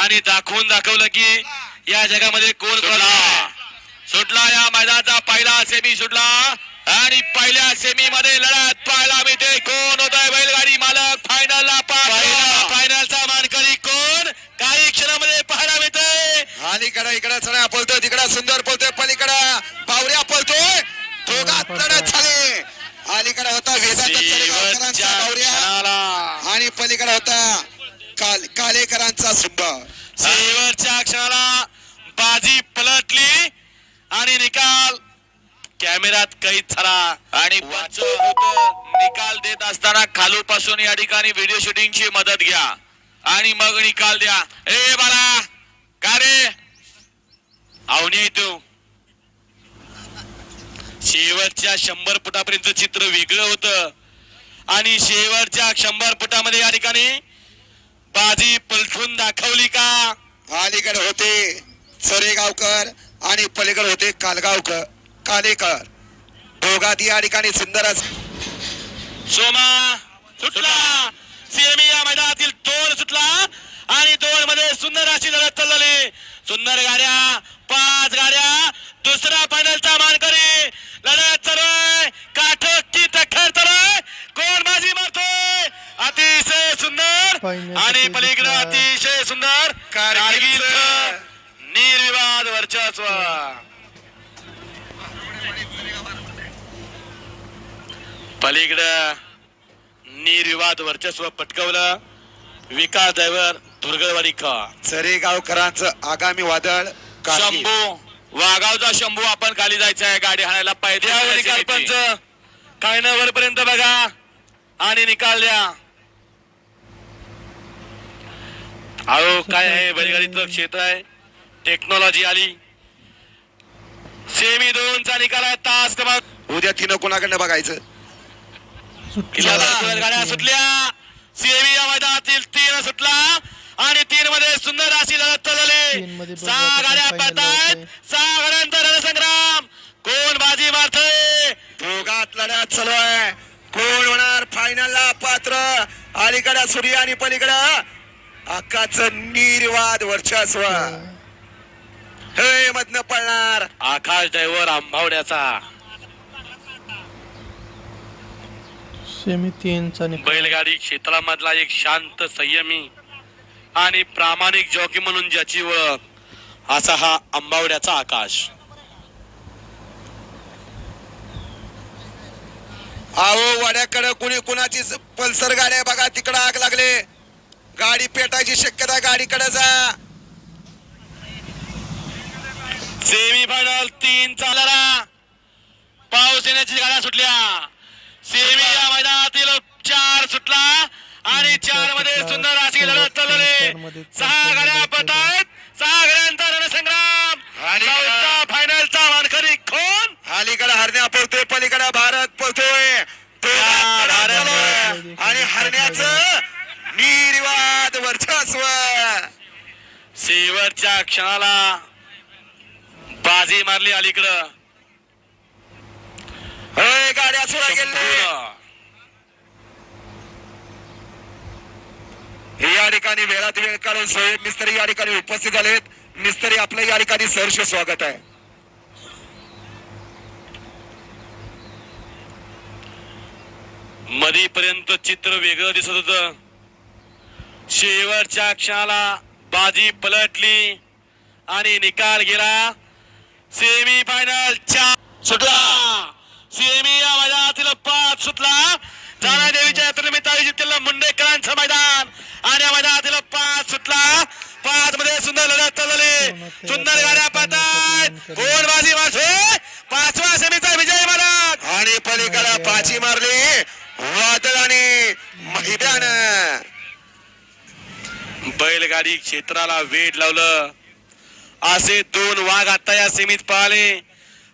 आणि दाखवून दाखवलं की या जगामध्ये कोण सुटला. सुटला या मैदानाचा पहिला सेमी सुटला. आणि पहिल्या सेमी मध्ये लढत पाहायला मिळते. कोण होत आहे बैलगाडी मालक? फायनलला फायनलचा मानकरी कोण? काही क्षणामध्ये पाहायला मिळते. आणि इकडं इकडं चढा पळतोय तिकडं सुंदर पळतोय पलीकडं बावऱ्या पळतोय. दोघात लढत झाली. अलीकडे होता वेदांत आणि पलीकडे होता काल कालेकरांचा सुब्बा शेवटच्या क्षणाला बाजी पलटली आणि निकाल कॅमेऱ्यात कैद झाला. आणि वाचव होत निकाल देत असताना खालूपासून या ठिकाणी व्हिडिओ शूटिंगची मदत घ्या. आणि मग निकाल द्या. ए बाला का रे? आवनी तू. शेवटच्या शंभर फुटापर्यंत चित्र वेगळं होतं. आणि शेवटच्या शंभर फुटामध्ये या ठिकाणी बाजी पलटून दाखवली का? अलीकडे होते चरेगावकर आणि पलीकडे होते कालगावकर कालेकर. दोघात या ठिकाणी सुंदरच सोमा सुटला. सेमी या मैदानातील दोन सुटला आणि दोन मध्ये सुंदर अशी लढत चालली सुंदर गाड्या पाच गाड्या दुसरा फायनलचा मानकरी. लढत चालू काठोची टक्कर चालू कोण बाजी मारतोय अतिशय सुंदर Final आणि पलीकडे. अतिशय सुंदर. कारगिलचं निर्विवाद वर्चस्व. पलीकडं निर्विवाद वर्चस्व पटकवलं. विकास ड्रायव्हर दुर्गवाडी का चरेगावकरांचं आगामी वादळ कारगिल. शंभू वागावचा शंभू आपण खाली जायचं आहे. गाडी हाणायला पाहिजे. निकाल पंच. काय ना वरपर्यंत बघा. आणि निकाल द्या. अहो काय आहे? बैलगाडीचं क्षेत्र आहे. टेक्नॉलॉजी आली. सेमी दोनचा निकाल आहे. तास क्रमांक उद्या तिनं कोणाकडनं बघायचं? दोन गाड्या सुटल्या. सेमी या मैदानातील तीन सुटला. आणि तीन मध्ये सुंदर अशी लढत तीन मध्ये चालवली बघू सहा गाड्या होतंय. सहा गाड्यांचा रणसंग्राम. कोण बाजी मारतोय? दोघात लढत चालू आहे. कोण होणार फायनलला पात्र. अलीकडे सूर्य आणि पलीकडं अक्काचं निर्वाद वर्चस्व. हे मधनं पळणार. आकाश ड्रायव्हर आंबावड्याचा. सेमी तीनचा निकाल. बैलगाडी क्षेत्रामधला एक शांत संयमी आणि प्रामाणिक जॉकी म्हणून ज्याची ओळख असा हा आंबावड्याचा आकाश. अहो वाड्याकडे कुणी कुणाची पल्सर गाड्या बघा तिकडं आग लागले. गाडी पेटायची शक्यता गाडीकडे जा. सेमी फायनल तीन चालला पाऊस येण्याची गाड्या सुटल्या. सेमी या मैदानातील चार सुटला आणि चारमध्ये सुंदर अशी लढत चालवली सहा गाड्या पतायत. सहा गाड्यांचा रणसंग्राम. फायनलचा मानकरी कोण अलीकडे हरण्या पळतोय पलीकडे भारत पळतोय. आणि हरण्याचं निर्वाद वर्चस्व शेवटच्या क्षणाला बाजी मारली अलीकडं. गाड्या सुरा गेले. या ठिकाणी वेळात वेळ काढून सोयीब मिस्त्री या ठिकाणी उपस्थित झालेत. मिस्त्री आपलं या ठिकाणी सहर्ष स्वागत आहे. मधीपर्यंत चित्र वेगळं दिसत होत. शेवटच्या क्षणाला बाजी पलटली आणि निकाल गेला. सेमी फायनल चार सुटला. सेमी या मैदानातील पाच सुटला. जाना देवीच्या यात्रेनिमित्त आयोजित मुंडेकरांचं मैदान. आणि या मैदानातील पाच सुटला. पाच मध्ये सुंदर लढत चालली. सुंदर गाड्या पाहतात गोडबाजी बाजी मारते. पाचवा सेमीचा विजय मालक आणि पलीकडे पाची मारली. वादळ आणि मैदान. बैलगाडी क्षेत्राला वेड लावलं. असे दोन वाघ आता या सीमित पळाले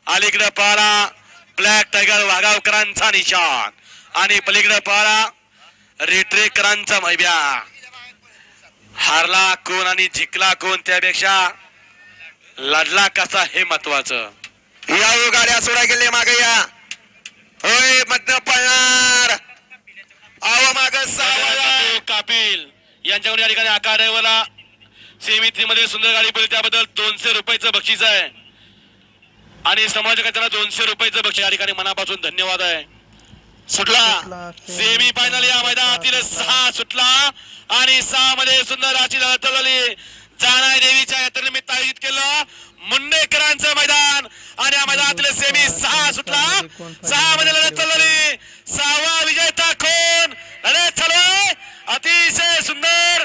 अलीकडे पळाला ब्लॅक टायगर वाघावकरांचा निशान. आणि पलीकडे पळाला रेट्रेकरांचा मैब्या. हारला कोण आणि जिंकला कोण त्यापेक्षा लढला कसा हे महत्वाचं. या हो गाड्या सोडा गेले मागे या. होय मधनं पळणार. आव माग तो कापिल. यांच्याकडून या ठिकाणी आकारेवला सेमी मध्ये सुंदर गाडी पडली. त्याबद्दल दोनशे रुपयाचं बक्षीस आहे. आणि समाजकाला दोनशे रुपयाचं बक्षीस या ठिकाणी मनापासून धन्यवाद आहे. सुटला. सेमी फायनल या मैदानातील सहा सुटला. आणि सहा मध्ये सुंदर अशी लढत चालवली जानाय देवीच्या यात्रेनिमित्त आयोजित केलं मुंडेकरांचं मैदान. आणि या मैदानातील सेमी सहा सुटला. सहा मध्ये लढत चालवली सहावा विजेता कोण लढत चालू आहे. अतिशय सुंदर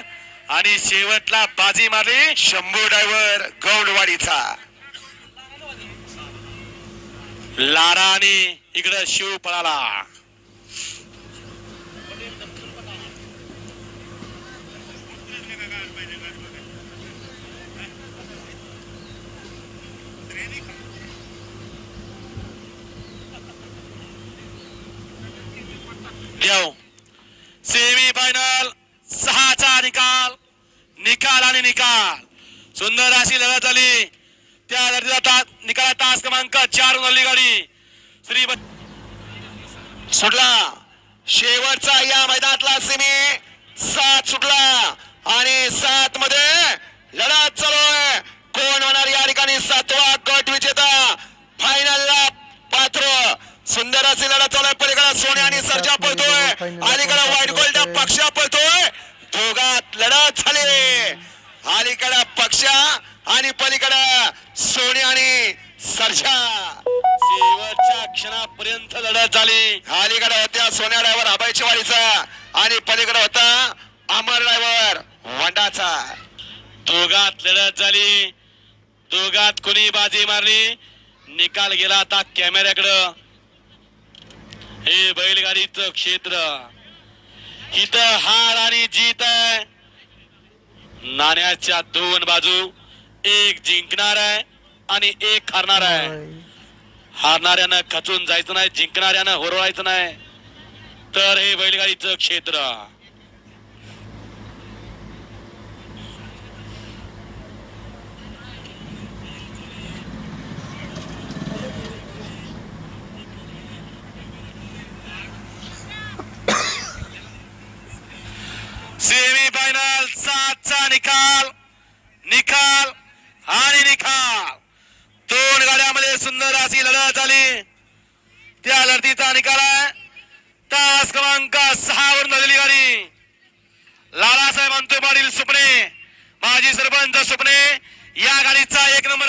आणि शेवटला बाजी मारली शंभू डायव्हर गौंडवाडीचा. लाराने इकडं शिव पळाला. सेमी फायनल सहाचा निकाल. निकाल आणि निकाल. सुंदर अशी लढत झाली त्या लढतीचा ता- निकाला तास क्रमांक चार वरली गाडी. श्री सुटला. शेवटचा या मैदानातला सेमी सात सुटला. आणि सात मध्ये लढत चालू आहे. कोण होणार या ठिकाणी? सातवा गट विजेता. फायनलला पात्र. सुंदर अशी लढत चालू आहे. पलीकडे सोने आणि सरजा पळतोय. अलीकडे व्हाईट गोल्ड पक्षा पळतोय. लढत झाली. अलीकडे पक्षा आणि पलीकडे सोने आणि सरजा. शेवटच्या क्षणापर्यंत लढत झाली. अलीकडे होत्या सोन्या ड्रायव्हर अभयची वाडीचा आणि पलीकडे होता अमर ड्रायव्हर वंडाचा. दोघात लढत झाली. दोघात कोणी बाजी मारली? निकाल गेला आता कॅमेऱ्याकडं. हे बैलगाडीचं क्षेत्र. इथं हार आणि जीत आहे. नाण्याच्या दोन बाजू एक जिंकणार आहे आणि एक हारणार आहे. हारणाऱ्यानं खचून जायचं नाही जिंकणाऱ्यानं होरवायचं नाही. तर हे बैलगाडीचं क्षेत्र सेमी फायनल सातचा निकाल निकाल आणि निकाल दोन गाड्यामध्ये सुंदर अशी लढत झाली त्या लढतीचा निकाल आहे. तास क्रमांक सहा वर झालेली गाडी. लालासाहेब अंतुपाटील सुपणे माजी सरपंच सुपणे या गाडीचा एक नंबर